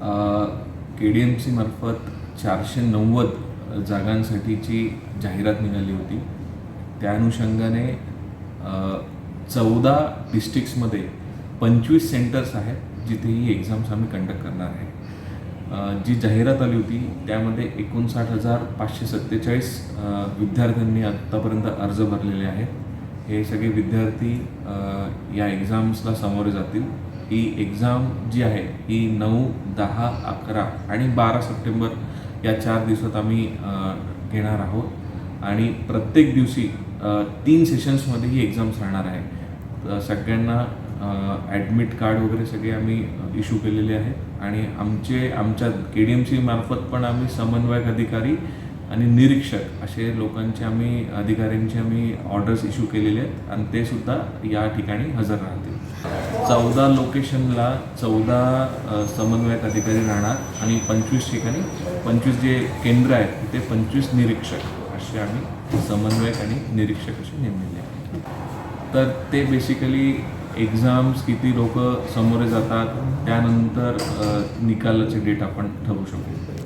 के D M सीमार्फत चारशे नव्वद जागांसाठीची जाहिरात निघाली होती. त्या अनुषंगाने चौदा डिस्ट्रिक्ट्समध्ये पंचवीस सेंटर्स आहेत जिथे ही एक्झाम्स आम्ही कंडक्ट करणार आहे. जी जाहिरात आली होती त्यामध्ये एकोणसाठ हजार पाचशे सत्तेचाळीस विद्यार्थ्यांनी आत्तापर्यंत अर्ज भरलेले आहेत. हे सगळे विद्यार्थी या एक्झाम्सला सामोरे जातील. ही एक्झाम जी आहे ही नऊ दहा अकरा आणि बारा सप्टेंबर या चार दिवसात आम्ही घेणार आहोत. आणि प्रत्येक दिवशी तीन सेशन्समध्ये ही एक्झाम्स राहणार आहे. तर सगळ्यांना ॲडमिट कार्ड वगैरे सगळे आम्ही इश्यू केलेले आहेत. आणि आमचे आमच्या के डी एम सी मार्फत पण आम्ही समन्वयक अधिकारी आणि निरीक्षक असे लोकांचे आम्ही अधिकाऱ्यांचे आम्ही ऑर्डर्स इश्यू केलेले आहेत. आणि ते सुद्धा या ठिकाणी हजर राहतील. चौदा लोकेशनला चौदा समन्वयक अधिकारी राहणार आणि पंचवीस ठिकाणी पंचवीस जे केंद्र आहेत तिथे पंचवीस निरीक्षक असे आम्ही समन्वयक आणि निरीक्षक असे नेमलेले आहेत. तर ते बेसिकली एक्झाम्स किती लोक समोरे जातात त्यानंतर निकालाचे डेट आपण ठरवू शकू